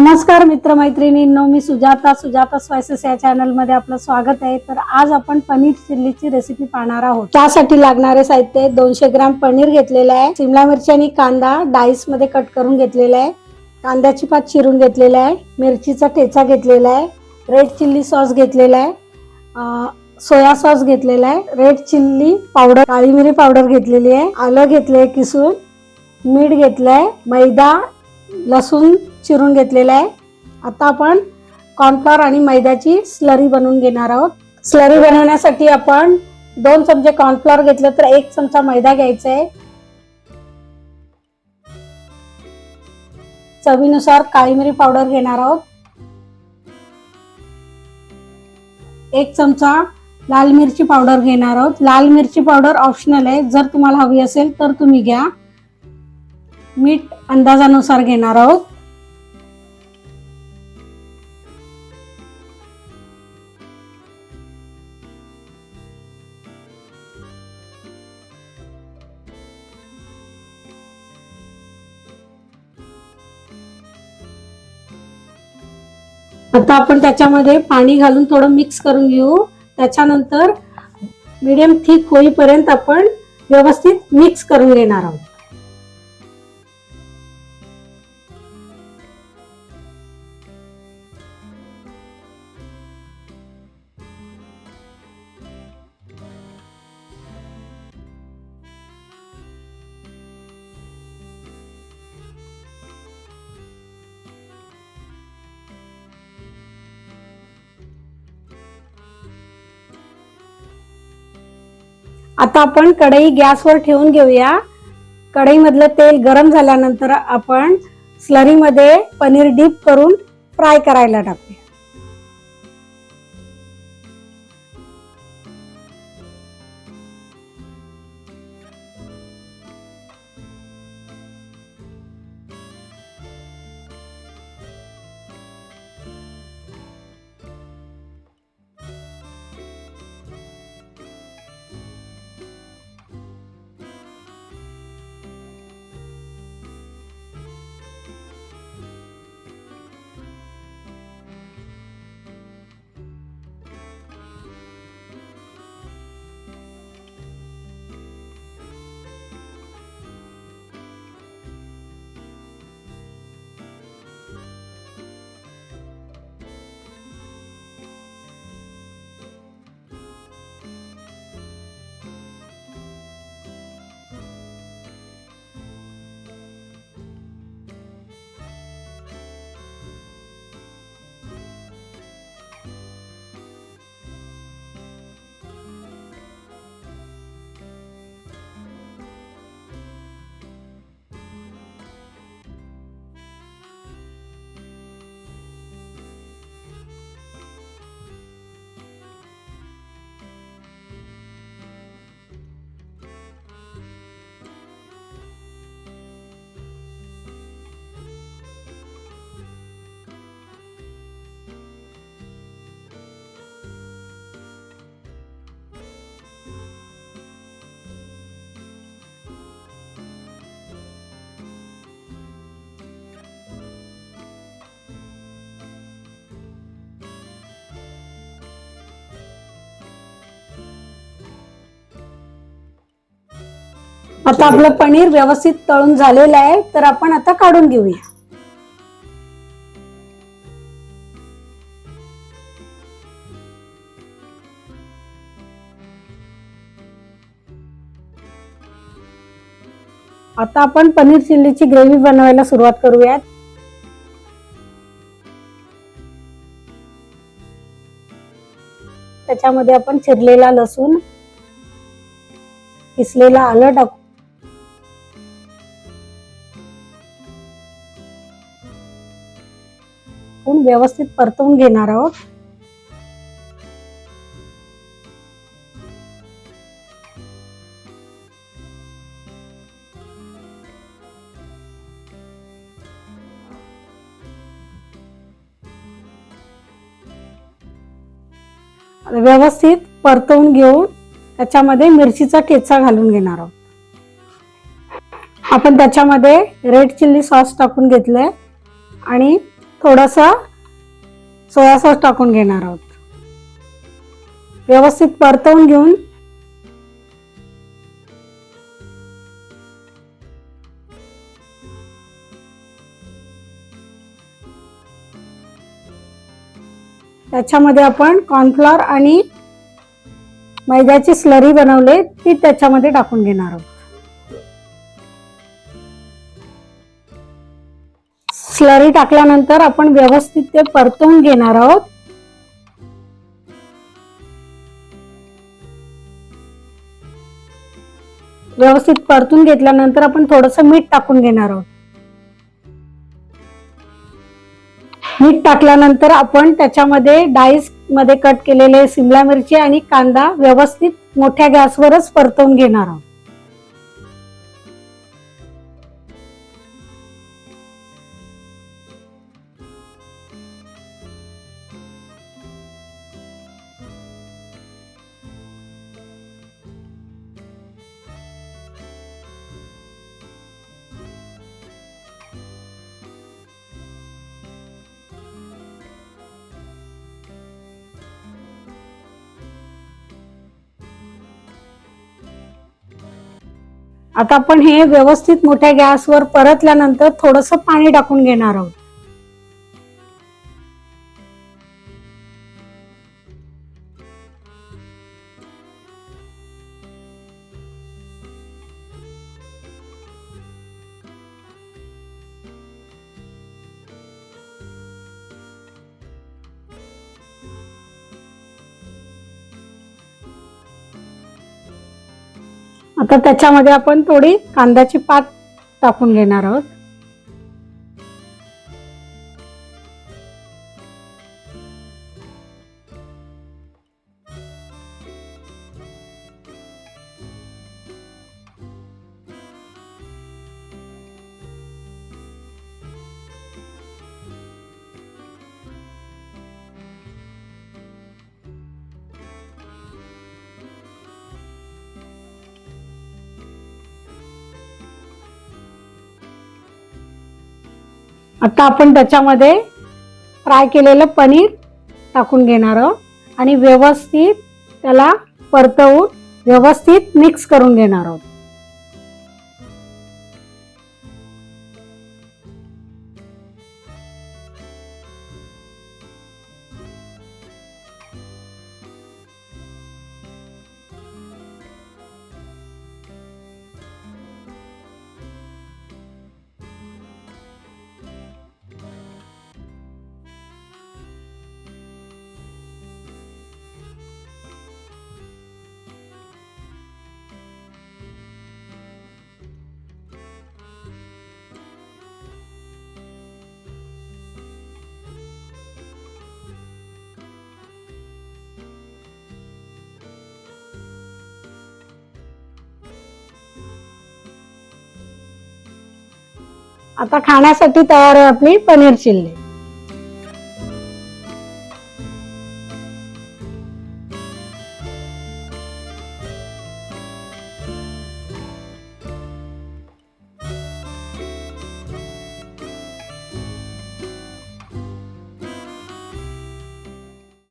नमस्कार मित्रमैत्रिणींनो मी सुजाता सुजाता स्पायसेस या चॅनलमध्ये आपलं स्वागत आहे. तर आज आपण पनीर चिल्लीची रेसिपी पाहणार आहोत. त्यासाठी लागणारे साहित्य दोनशे ग्राम पनीर घेतलेलं आहे. शिमला मिरची आणि कांदा डाईसमध्ये कट करून घेतलेला आहे. कांद्याची पात चिरून घेतलेला आहे. मिरचीचा ठेचा घेतलेला आहे. रेड चिल्ली सॉस घेतलेला आहे. सोया सॉस घेतलेला आहे. रेड चिल्ली पावडर काळी मिरी पावडर घेतलेली आहे. आलं घेतलंय किसून मीठ घेतलंय मैदा लसूण चिरून घेतलेला आहे. आता आपण कॉर्नफ्लॉर आणि मैद्याची स्लरी बनवून घेणार आहोत. स्लरी बनवण्यासाठी आपण दोन चमचे कॉर्नफ्लॉर घेतलं तर एक चमचा मैदा घ्यायचा आहे. चवीनुसार काळी मिरी पावडर घेणार आहोत. एक चमचा लाल मिरची पावडर घेणार आहोत. लाल मिरची पावडर ऑप्शनल आहे. जर तुम्हाला हवी असेल तर तुम्ही घ्या. मीठ अंदाजानुसार घेणार आहोत. आता आपण त्याच्यामध्ये पाणी घालून थोडं मिक्स करून घेऊ. त्याच्यानंतर मिडियम थिक होईपर्यंत आपण व्यवस्थित मिक्स करून घेणार आहोत. आता आपण कढई गॅसवर ठेवून घेऊया. कढईमधलं तेल गरम झाल्यानंतर आपण स्लरीमध्ये पनीर डीप करून फ्राय करायला टाकूया. आता आपलं पनीर व्यवस्थित तळून झालेलं आहे तर आपण आता काढून घेऊया. आता आपण पनीर चिल्लीची ग्रेव्ही बनवायला सुरुवात करूयात. त्याच्यामध्ये आपण चिरलेला लसूण किसलेला आलं टाकू. व्यवस्थित परतवून घेणार आहोत. व्यवस्थित परतवून घेऊन त्याच्यामध्ये मिरचीचा ठेचा घालून घेणार आहोत. आपण त्याच्यामध्ये रेड चिल्ली सॉस टाकून घेतलंय. आणि थोडासा सोया सॉस टाकून घेणार आहोत. व्यवस्थित परतवून घेऊन त्याच्यामध्ये आपण कॉर्नफ्लॉर आणि मैद्याची स्लरी बनवले ती त्याच्यामध्ये टाकून घेणार आहोत. स्लरी टाकल्यानंतर आपण व्यवस्थित ते परतवून घेणार आहोत. व्यवस्थित परतून घेतल्यानंतर आपण थोडस मीठ टाकून घेणार आहोत. मीठ टाकल्यानंतर आपण त्याच्यामध्ये डाईसमध्ये कट केलेले सिमला मिरची आणि कांदा व्यवस्थित मोठ्या गॅसवरच परतवून घेणार आहोत. आता आपण हे व्यवस्थित मोठ्या गॅसवर परतल्यानंतर थोडंसं पाणी टाकून घेणार आहोत. आता त्याच्यामध्ये आपण थोडी कांद्याची पात टाकून घेणार आहोत. आता आपण त्याच्यामध्ये फ्राय केलेलं पनीर टाकून घेणार आहोत. आणि व्यवस्थित त्याला परतवून व्यवस्थित मिक्स करून घेणार आहोत. आता खाण्यासाठी तयार आहे आपली पनीर चिल्ली.